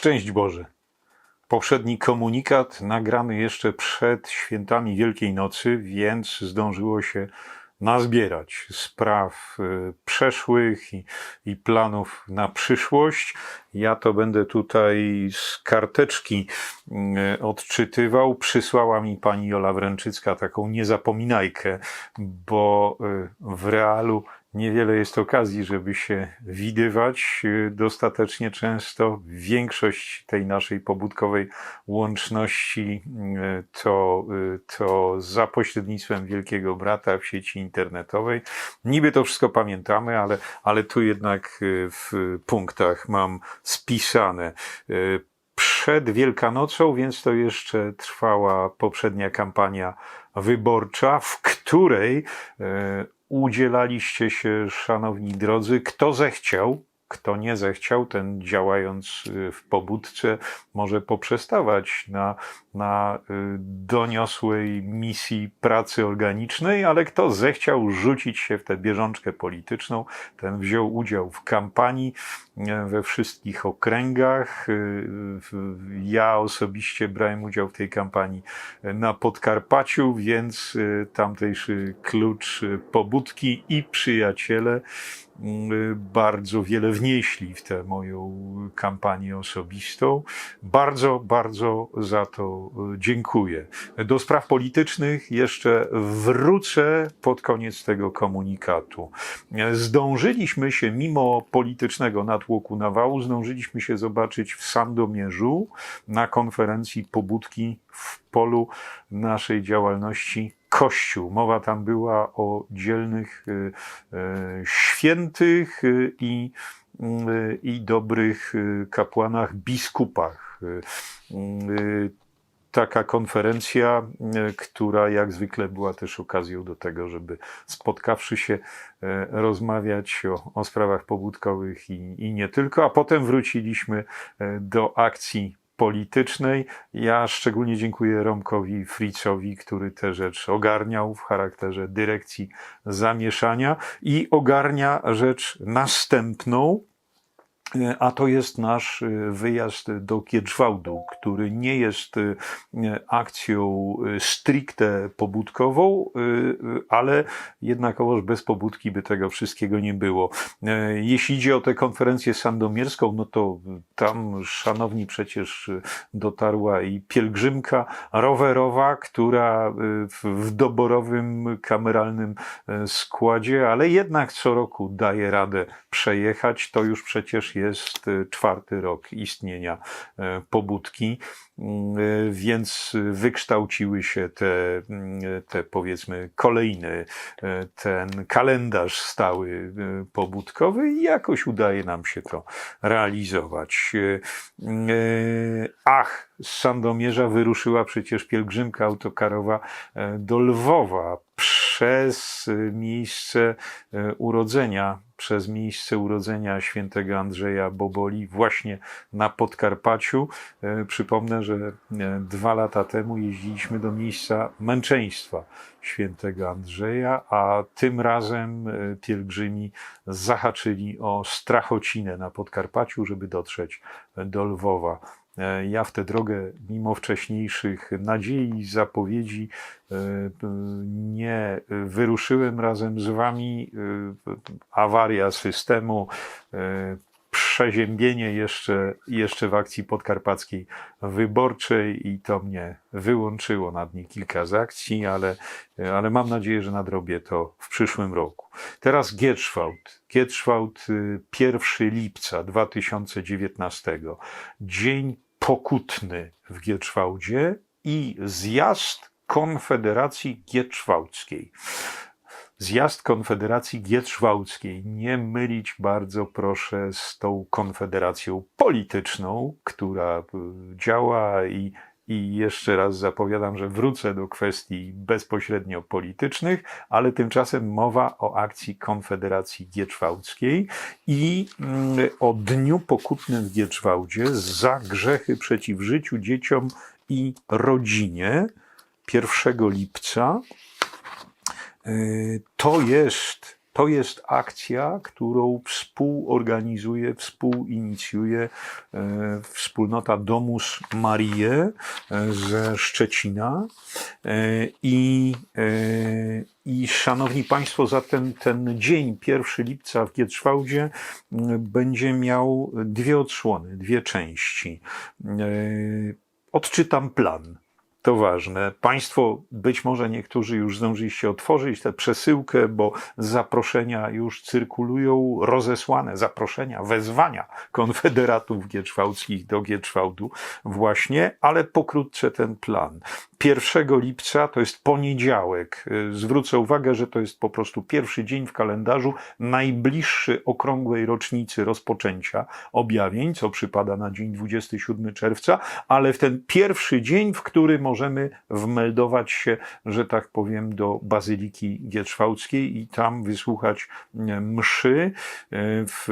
Szczęść Boże. Poprzedni komunikat nagrany jeszcze przed świętami Wielkiej Nocy, więc zdążyło się nazbierać spraw y, przeszłych i, i planów na przyszłość. Ja to będę tutaj z karteczki y, odczytywał. Przysłała mi pani Jola Wręczycka taką niezapominajkę, bo y, w realu Niewiele jest okazji, żeby się widywać y, dostatecznie często. Większość tej naszej pobudkowej łączności y, to, y, to za pośrednictwem Wielkiego Brata w sieci internetowej. Niby to wszystko pamiętamy, ale, ale tu jednak w punktach mam spisane przed Wielkanocą, więc to jeszcze trwała poprzednia kampania wyborcza, w której udzielaliście się, szanowni drodzy, kto zechciał, kto nie zechciał, ten działając y, w pobudce może poprzestawać na, na y, doniosłej misji pracy organicznej, ale kto zechciał rzucić się w tę bieżączkę polityczną, ten wziął udział w kampanii y, we wszystkich okręgach. Ja osobiście brałem udział w tej kampanii na Podkarpaciu, więc tamtejszy klucz pobudki i przyjaciele bardzo wiele wnieśli w tę moją kampanię osobistą. Bardzo, bardzo za to dziękuję. Do spraw politycznych jeszcze wrócę pod koniec tego komunikatu. Zdążyliśmy się, mimo politycznego natłoku nawału, zdążyliśmy się zobaczyć w Sandomierzu na konferencji pobudki w polu naszej działalności Kościół. Mowa tam była o dzielnych y, y, świętych y, i, i dobrych kapłanach, biskupach. Taka konferencja, która jak zwykle była też okazją do tego, żeby spotkawszy się, rozmawiać o, o sprawach pobudkowych i, i nie tylko, a potem wróciliśmy do akcji politycznej. Ja szczególnie dziękuję Romkowi Fritzowi, który tę rzecz ogarniał w charakterze dyrekcji zamieszania i ogarnia rzecz następną, a to jest nasz y, wyjazd do Kietrzwałdu, który nie jest y, akcją stricte pobudkową, ale jednakowoż bez pobudki by tego wszystkiego nie było. Jeśli idzie o tę konferencję sandomierską, no to tam, szanowni, przecież dotarła i pielgrzymka rowerowa, która w doborowym kameralnym składzie, ale jednak co roku daje radę przejechać. To już przecież jest y, czwarty rok istnienia e, pobudki, y, więc wykształciły się te, te powiedzmy kolejny, e, ten kalendarz stały y, pobudkowy i jakoś udaje nam się to realizować. Ach, z Sandomierza wyruszyła przecież pielgrzymka autokarowa do Lwowa przez miejsce urodzenia przez miejsce urodzenia świętego Andrzeja Boboli właśnie na Podkarpaciu. E, przypomnę, że e, dwa lata temu jeździliśmy do miejsca męczeństwa świętego Andrzeja, a tym razem e, pielgrzymi zahaczyli o Strachocinę na Podkarpaciu, żeby dotrzeć do Lwowa. Ja w tę drogę, mimo wcześniejszych nadziei, zapowiedzi, nie wyruszyłem razem z wami. Awaria systemu, przeziębienie jeszcze, jeszcze w akcji podkarpackiej wyborczej i to mnie wyłączyło na dni kilka z akcji, ale, ale mam nadzieję, że nadrobię to w przyszłym roku. Teraz Gierszwałd. Gierszwałd 1 lipca 2019. Dzień pokutny w Gierszwałdzie i zjazd Konfederacji Gierszwałdzkiej. Zjazd Konfederacji Gierszwałdzkiej. Nie mylić bardzo proszę z tą konfederacją polityczną, która y, działa i i jeszcze raz zapowiadam, że wrócę do kwestii bezpośrednio politycznych, ale tymczasem mowa o akcji Konfederacji Gieczwałdzkiej i mm, o dniu pokutnym w Gieczwałdzie za grzechy przeciw życiu, dzieciom i rodzinie 1 lipca. Y, to jest to jest akcja, którą współorganizuje, współinicjuje e, wspólnota Domus Marie e, ze Szczecina. E, I, I szanowni Państwo, za ten, ten dzień, 1 lipca w Gietrzwałdzie, będzie miał dwie odsłony, dwie części. Odczytam plan to ważne. Państwo, być może niektórzy już zdążyliście otworzyć tę przesyłkę, bo zaproszenia już cyrkulują, rozesłane zaproszenia, wezwania konfederatów gieczwałckich do Gieczwałdu właśnie, ale pokrótce ten plan. 1 lipca to jest poniedziałek. Zwrócę uwagę, że to jest po prostu pierwszy dzień w kalendarzu najbliższy okrągłej rocznicy rozpoczęcia objawień, co przypada na dzień 27 czerwca, ale w ten pierwszy dzień, w którym możemy wmeldować się, że tak powiem, do Bazyliki Gietrzwałckiej i tam wysłuchać e, mszy e, w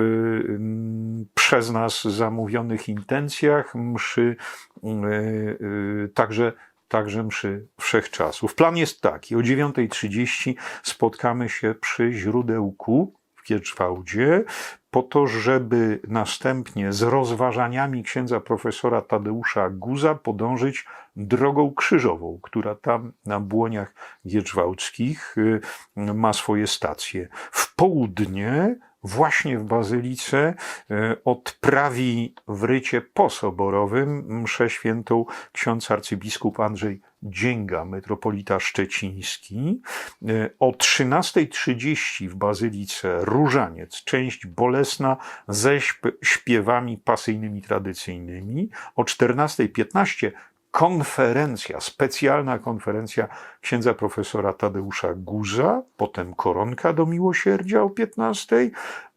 przez nas zamówionych intencjach, mszy e, także także mszy wszechczasów. Plan jest taki: o 9.30 spotkamy się przy źródełku w Kierzwałdzie, po to, żeby następnie z rozważaniami księdza profesora Tadeusza Guza podążyć drogą krzyżową, która tam na błoniach gierzwałckich y, ma swoje stacje. W południe właśnie w Bazylice e, odprawi w rycie posoborowym mszę świętą ksiądz arcybiskup Andrzej Dzięga, metropolita szczeciński. E, o 13.30 w Bazylice Różaniec, część bolesna ze śpiewami pasyjnymi tradycyjnymi. O 14.15 konferencja, specjalna konferencja księdza profesora Tadeusza Guza, potem koronka do miłosierdzia o 15,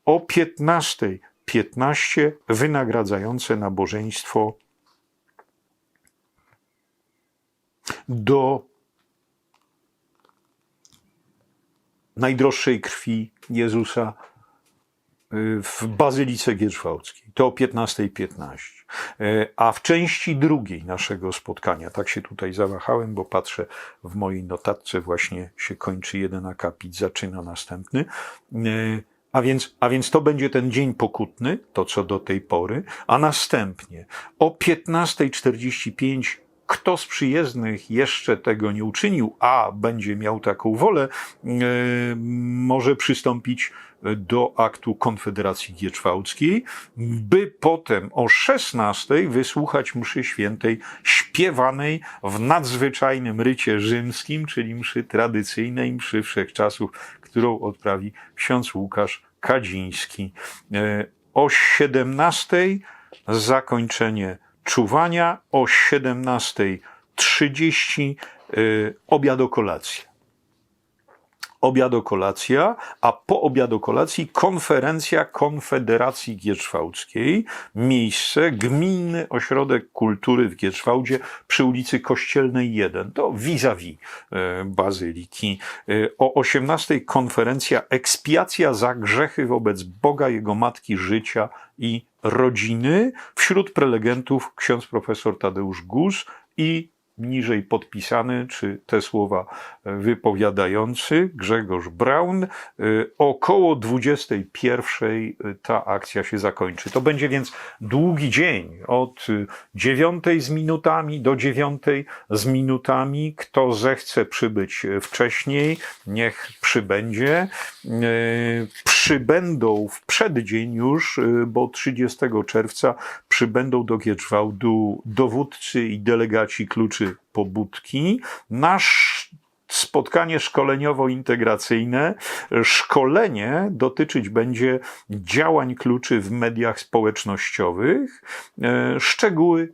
o 15.15 15 wynagradzające nabożeństwo do najdroższej krwi Jezusa y, w Bazylice Gierzwałckiej. To o 15.15. 15. E, a w części drugiej naszego spotkania, tak się tutaj zawahałem, bo patrzę w mojej notatce, właśnie się kończy jeden akapit, zaczyna następny. E, a więc, a więc to będzie ten dzień pokutny, to co do tej pory, a następnie o 15.45 kto z przyjezdnych jeszcze tego nie uczynił, a będzie miał taką wolę, e, może przystąpić do aktu Konfederacji Gieczwałckiej, by potem o 16 wysłuchać mszy świętej śpiewanej w nadzwyczajnym rycie rzymskim, czyli mszy tradycyjnej, mszy wszechczasów, którą odprawi ksiądz Łukasz Kadziński. E, o 17 zakończenie czuwania, o 17.30 e, obiadokolacja obiadokolacja, a po obiadokolacji konferencja Konfederacji Gierzwałdzkiej, miejsce, gminny ośrodek kultury w Gierzwałdzie przy ulicy Kościelnej 1, to vis-a-vis e, Bazyliki. E, o 18 konferencja Ekspiacja za grzechy wobec Boga, Jego Matki, życia i rodziny. Wśród prelegentów ksiądz profesor Tadeusz Guz i niżej podpisany, czy te słowa e, wypowiadający, Grzegorz Braun. E, około 21 e, ta akcja się zakończy. To będzie więc długi dzień, od 9 z minutami do 9 z minutami. Kto zechce przybyć wcześniej, niech przybędzie. Przybędą w przeddzień już, bo 30 czerwca przybędą do Gieczwałdu dowódcy i delegaci kluczy pobudki. Nasz spotkanie szkoleniowo-integracyjne. Szkolenie dotyczyć będzie działań kluczy w mediach społecznościowych. E, szczegóły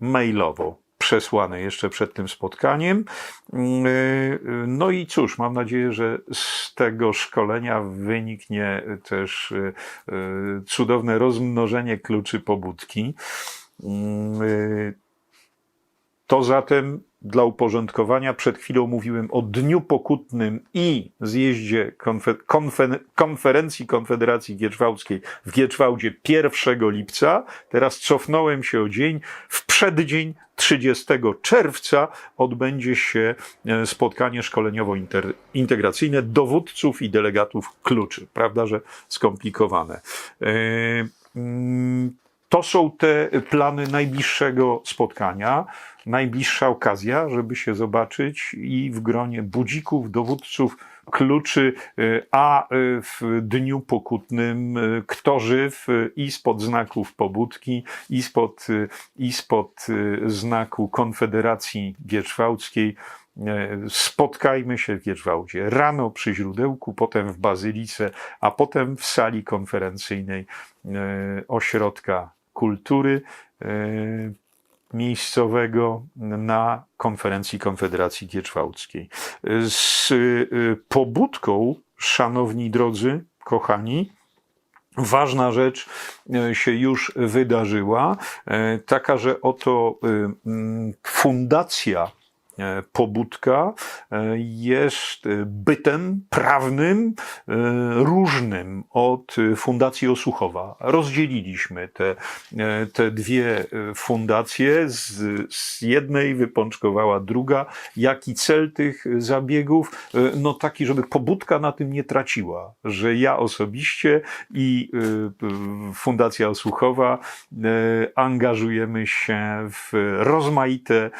mailowo przesłane jeszcze przed tym spotkaniem. E, no i cóż, mam nadzieję, że z tego szkolenia wyniknie też e, cudowne rozmnożenie kluczy pobudki. To zatem dla uporządkowania. Przed chwilą mówiłem o Dniu Pokutnym i zjeździe konfe, konfe, konferencji Konfederacji Gietrzwałdzkiej w Gietrzwałdzie 1 lipca. Teraz cofnąłem się o dzień. W przeddzień 30 czerwca odbędzie się e, spotkanie szkoleniowo-integracyjne dowódców i delegatów kluczy. Prawda, że skomplikowane. E, mm, To są te plany najbliższego spotkania, najbliższa okazja, żeby się zobaczyć i w gronie budzików, dowódców, kluczy, y, a y, w dniu pokutnym y, kto żyw i spod znaków pobudki, i spod, i spod znaku Konfederacji Gietrzwałdzkiej. Spotkajmy się w Gietrzwałdzie rano przy źródełku, potem w Bazylice, a potem w sali konferencyjnej Ośrodka Kultury miejscowego na konferencji Konfederacji Gietrzwałdzkiej. Z y, pobudką, szanowni drodzy, kochani, Ważna rzecz y, się już wydarzyła, y, taka, że oto fundacja pobudka e, jest bytem prawnym e, różnym od Fundacji Osuchowa. Rozdzieliliśmy te, te dwie fundacje, z, z jednej wypączkowała druga. Jaki cel tych zabiegów? No taki, żeby pobudka na tym nie traciła, że ja osobiście i Fundacja Osuchowa angażujemy się w rozmaite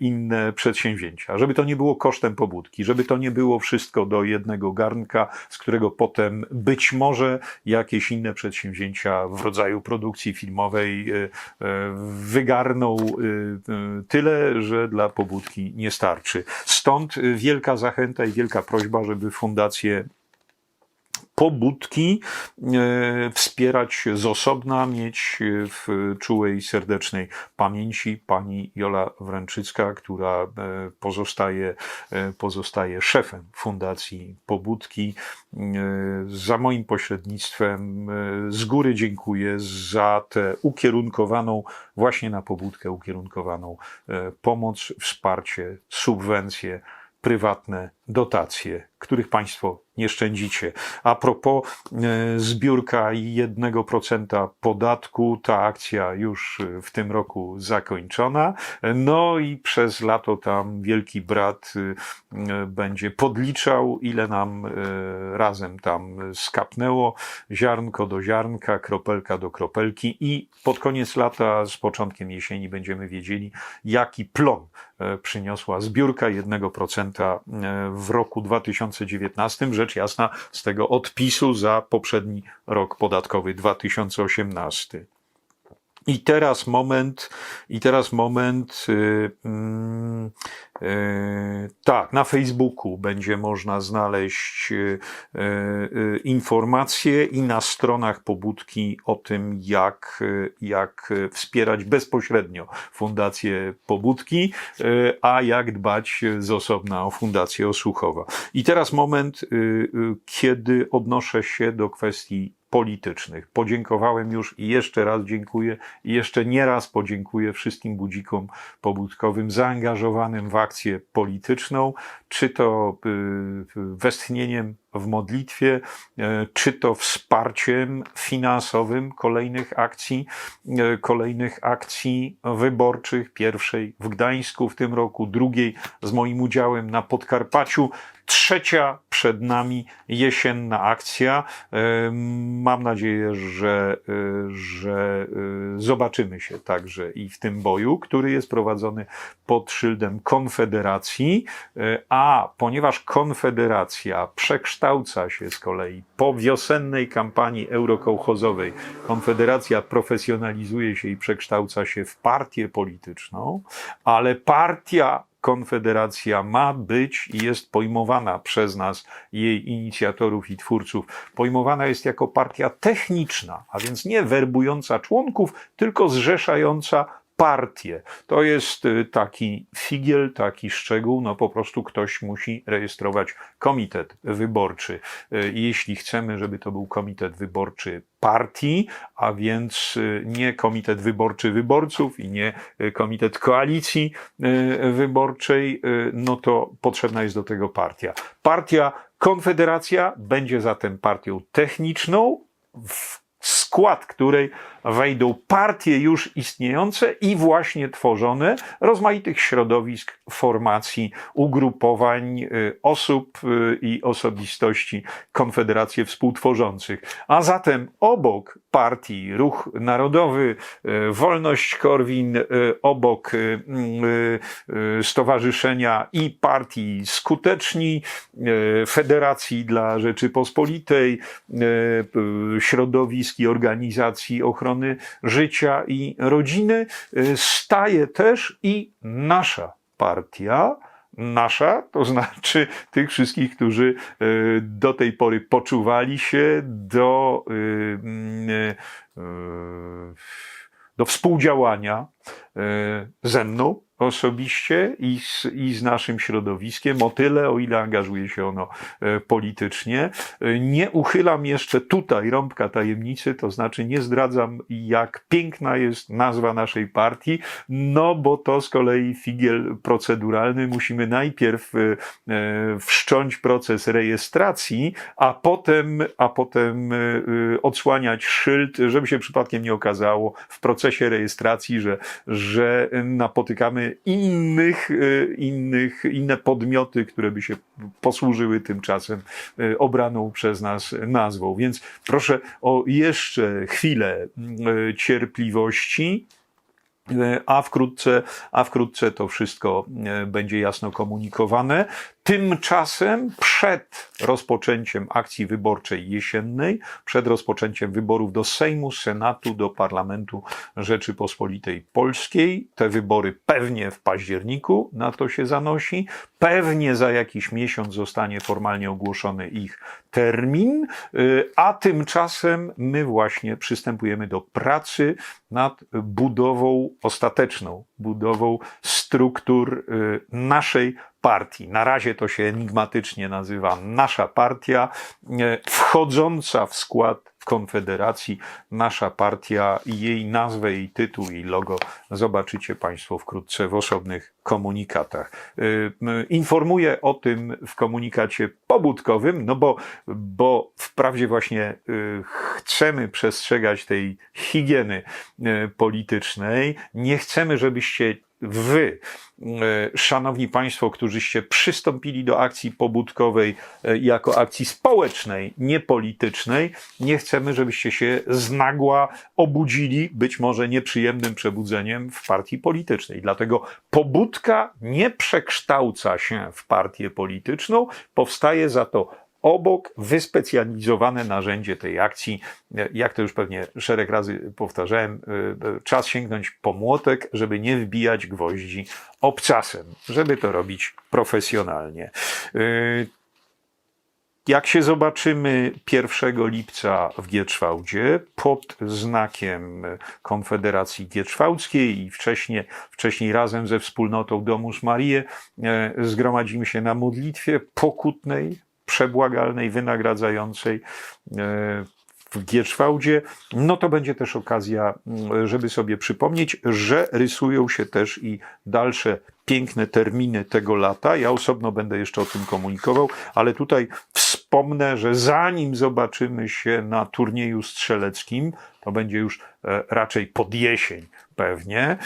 inne przedsięwzięcia, przedsięwzięcia, żeby to nie było kosztem pobudki, żeby to nie było wszystko do jednego garnka, z którego potem być może jakieś inne przedsięwzięcia w rodzaju produkcji filmowej e, e, wygarną e, tyle, że dla pobudki nie starczy. Stąd wielka zachęta i wielka prośba, żeby fundacje pobudki, e, wspierać z osobna, mieć w czułej, serdecznej pamięci pani Jola Wręczycka, która e, pozostaje, e, pozostaje szefem Fundacji Pobudki. Za moim pośrednictwem z góry dziękuję za tę ukierunkowaną właśnie na pobudkę, ukierunkowaną pomoc, wsparcie, subwencje prywatne dotacje, których Państwo nie szczędzicie. A propos e, zbiórka 1% podatku, ta akcja już w tym roku zakończona. No i przez lato tam Wielki Brat e, będzie podliczał, ile nam e, razem tam skapnęło, ziarnko do ziarnka, kropelka do kropelki i pod koniec lata, z początkiem jesieni będziemy wiedzieli, jaki plon przyniosła zbiórka 1% w roku 2019, rzecz jasna z tego odpisu za poprzedni rok podatkowy 2018. I teraz moment, i teraz moment, yy, yy, tak, na Facebooku będzie można znaleźć yy, yy, informacje i na stronach pobudki o tym, jak, jak wspierać bezpośrednio Fundację Pobudki, yy, a jak dbać z osobna o Fundację Osłuchowa. I teraz moment, yy, kiedy odnoszę się do kwestii politycznych. Podziękowałem już i jeszcze raz dziękuję i jeszcze nie raz podziękuję wszystkim budzikom pobudkowym zaangażowanym w akcję polityczną, czy to y, westchnieniem w modlitwie, y, czy to wsparciem finansowym kolejnych akcji, y, kolejnych akcji wyborczych, pierwszej w Gdańsku w tym roku, drugiej z moim udziałem na Podkarpaciu, trzecia przed nami jesienna akcja. Mam nadzieję, że, że zobaczymy się także i w tym boju, który jest prowadzony pod szyldem Konfederacji, a ponieważ Konfederacja przekształca się z kolei po wiosennej kampanii eurokołchozowej, Konfederacja profesjonalizuje się i przekształca się w partię polityczną, ale partia Konfederacja ma być i jest pojmowana przez nas, jej inicjatorów i twórców, pojmowana jest jako partia techniczna, a więc nie werbująca członków, tylko zrzeszająca partie. To jest y, taki figiel, taki szczegół, no po prostu ktoś musi rejestrować komitet wyborczy. Y, Jeśli chcemy, żeby to był komitet wyborczy partii, a więc y, nie komitet wyborczy wyborców i nie komitet koalicji wyborczej, no to potrzebna jest do tego partia. Partia Konfederacja będzie zatem partią techniczną, w skład której wejdą partie już istniejące i właśnie tworzone, rozmaitych środowisk, formacji, ugrupowań y, osób y, i osobistości Konfederację współtworzących. A zatem obok partii Ruch Narodowy, y, Wolność Korwin, obok y, Stowarzyszenia i Partii Skuteczni, Federacji dla Rzeczypospolitej, środowisk i organizacji ochrony życia i rodziny, y, staje też i nasza partia, nasza, to znaczy tych wszystkich, którzy y, do tej pory poczuwali się do, y, do współdziałania ze mną osobiście i z, i z naszym środowiskiem, o tyle, o ile angażuje się ono e, politycznie. E, Nie uchylam jeszcze tutaj rąbka tajemnicy, to znaczy nie zdradzam, jak piękna jest nazwa naszej partii, no bo to z kolei figiel proceduralny. Musimy najpierw e, wszcząć proces rejestracji, a potem, a potem odsłaniać szyld, żeby się przypadkiem nie okazało w procesie rejestracji, że, że napotykamy innych, e, innych, inne podmioty, które by się posłużyły tymczasem e, obraną przez nas nazwą. Więc proszę o jeszcze chwilę e, cierpliwości. A wkrótce, a wkrótce to wszystko będzie jasno komunikowane. Tymczasem przed rozpoczęciem akcji wyborczej jesiennej, przed rozpoczęciem wyborów do Sejmu, Senatu, do Parlamentu Rzeczypospolitej Polskiej, te wybory pewnie w październiku, na to się zanosi, pewnie za jakiś miesiąc zostanie formalnie ogłoszony ich termin, y, a tymczasem my właśnie przystępujemy do pracy nad budową ostateczną, budową struktur y, naszej partii. Na razie to się enigmatycznie nazywa nasza partia, e, wchodząca w skład Konfederacji. Nasza partia jej nazwę, jej tytuł, jej logo zobaczycie Państwo wkrótce w osobnych komunikatach. E, Informuję o tym w komunikacie pobudkowym, no bo, bo wprawdzie właśnie e, chcemy przestrzegać tej higieny politycznej. Nie chcemy, żebyście wy, e, szanowni państwo, którzyście przystąpili do akcji pobudkowej e, jako akcji społecznej, nie politycznej, nie chcemy, żebyście się z nagła obudzili, być może nieprzyjemnym przebudzeniem w partii politycznej. Dlatego pobudka nie przekształca się w partię polityczną, powstaje za to obok wyspecjalizowane narzędzie tej akcji, jak to już pewnie szereg razy powtarzałem, e, czas sięgnąć po młotek, żeby nie wbijać gwoździ obcasem, żeby to robić profesjonalnie. E, Jak się zobaczymy 1 lipca w Gietrzwałdzie pod znakiem Konfederacji Gietrzwałdzkiej i wcześniej, wcześniej razem ze wspólnotą Domus Marię e, zgromadzimy się na modlitwie pokutnej, przebłagalnej, wynagradzającej e, w Gietrzwałdzie, no to będzie też okazja, m, żeby sobie przypomnieć, że rysują się też i dalsze piękne terminy tego lata. Ja osobno będę jeszcze o tym komunikował, ale tutaj wspomnę, że zanim zobaczymy się na turnieju strzeleckim, to będzie już e, raczej pod jesień pewnie, e,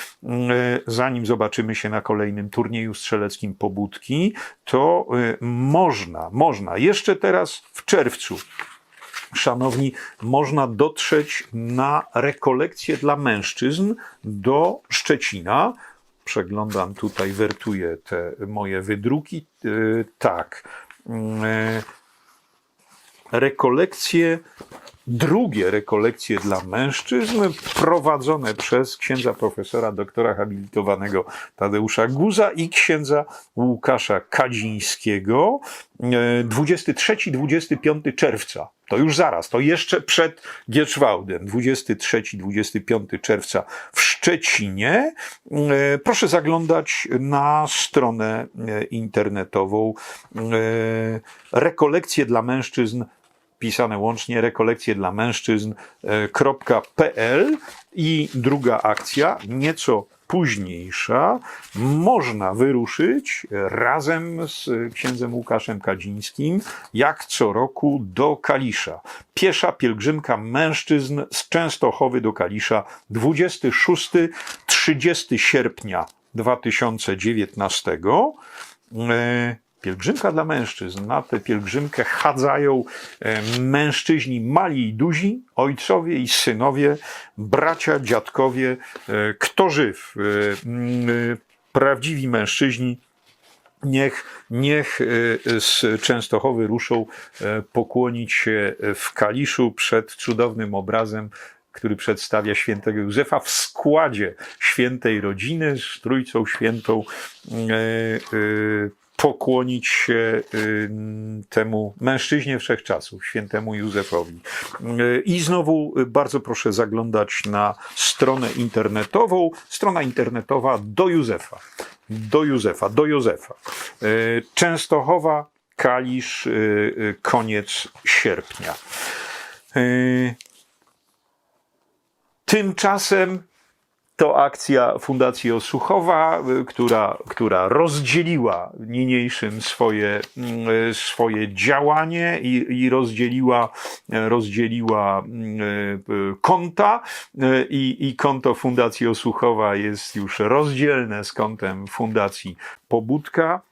zanim zobaczymy się na kolejnym turnieju strzeleckim pobudki, to e, można, można jeszcze teraz w czerwcu szanowni, można dotrzeć na rekolekcję dla mężczyzn do Szczecina. Przeglądam tutaj, wertuję te moje wydruki. Yy, Tak. Yy, Rekolekcje, drugie rekolekcje dla mężczyzn, prowadzone przez księdza profesora, doktora habilitowanego Tadeusza Guza i księdza Łukasza Kadzińskiego. 23-25 czerwca to już zaraz, to jeszcze przed Gierczwałdem, 23-25 czerwca w Szczecinie. E, Proszę zaglądać na stronę e, internetową e, rekolekcje dla mężczyzn pisane łącznie rekolekcje dla mężczyzn.pl i druga akcja, nieco późniejsza, można wyruszyć razem z księdzem Łukaszem Kadzińskim, jak co roku, do Kalisza. Piesza pielgrzymka mężczyzn z Częstochowy do Kalisza 26-30 sierpnia 2019. Pielgrzymka dla mężczyzn. Na tę pielgrzymkę chadzają e, mężczyźni mali i duzi, ojcowie i synowie, bracia, dziadkowie, e, kto żyw. E, Prawdziwi mężczyźni, Niech, niech z Częstochowy ruszą pokłonić się w Kaliszu przed cudownym obrazem, który przedstawia świętego Józefa w składzie świętej rodziny z Trójcą Świętą. Pokłonić się y, temu mężczyźnie wszechczasów, świętemu Józefowi. Y, I znowu y, bardzo proszę zaglądać na stronę internetową. Strona internetowa do Józefa. Do Józefa, do Józefa. Częstochowa, Kalisz, koniec sierpnia. Tymczasem to akcja Fundacji Osuchowa, y, która, która rozdzieliła niniejszym swoje, y, swoje działanie i, i rozdzieliła, rozdzieliła y, y, konta i, i konto Fundacji Osuchowa jest już rozdzielne z kontem Fundacji Pobudka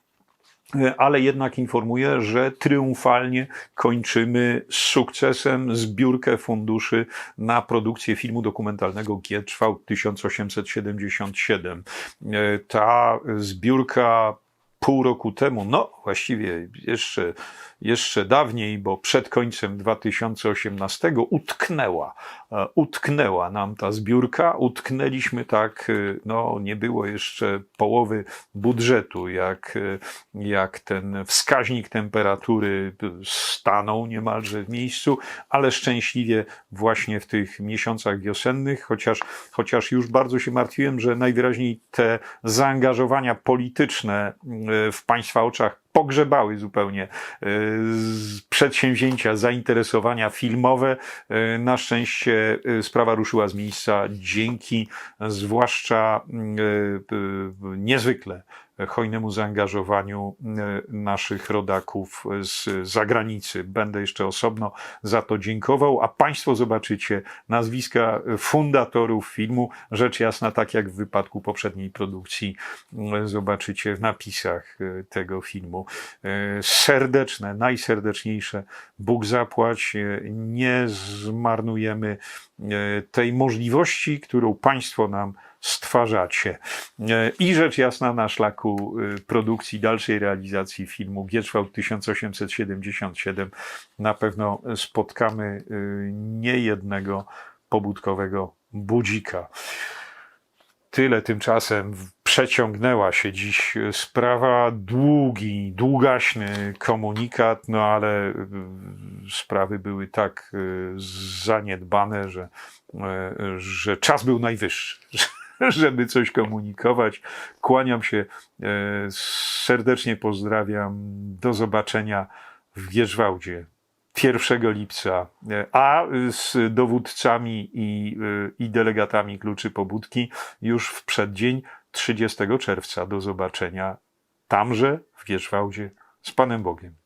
ale jednak informuję, że triumfalnie kończymy z sukcesem zbiórkę funduszy na produkcję filmu dokumentalnego Gierczwał 1877. E, Ta zbiórka pół roku temu, no właściwie jeszcze, jeszcze dawniej, bo przed końcem 2018 utknęła. E, Utknęła nam ta zbiórka, utknęliśmy tak, e, no nie było jeszcze połowy budżetu, jak, e, jak ten wskaźnik temperatury stanął niemalże w miejscu, ale szczęśliwie właśnie w tych miesiącach wiosennych, chociaż, chociaż już bardzo się martwiłem, że najwyraźniej te zaangażowania polityczne w Państwa oczach pogrzebały zupełnie e, przedsięwzięcia, zainteresowania filmowe. E, Na szczęście e, sprawa ruszyła z miejsca dzięki zwłaszcza mm, niezwykle hojnemu zaangażowaniu e, naszych rodaków z zagranicy. Będę jeszcze osobno za to dziękował, a Państwo zobaczycie nazwiska fundatorów filmu. Rzecz jasna, tak jak w wypadku poprzedniej produkcji, e, zobaczycie w napisach e, tego filmu. Serdeczne, najserdeczniejsze. Bóg zapłać, nie zmarnujemy tej możliwości, którą Państwo nam stwarzacie. E, I rzecz jasna na szlaku y, produkcji, dalszej realizacji filmu Gierczwałd 1877 na pewno spotkamy y, niejednego pobudkowego budzika. Tyle tymczasem przeciągnęła się dziś sprawa, długi, długaśny komunikat, no ale sprawy były tak zaniedbane, że, że czas był najwyższy, żeby coś komunikować. Kłaniam się, e, serdecznie pozdrawiam. Do zobaczenia w Gierzwałdzie 1 lipca, e, a z dowódcami i, e, i delegatami kluczy pobudki już w przeddzień 30 czerwca. Do zobaczenia tamże w Gierzwałdzie z Panem Bogiem.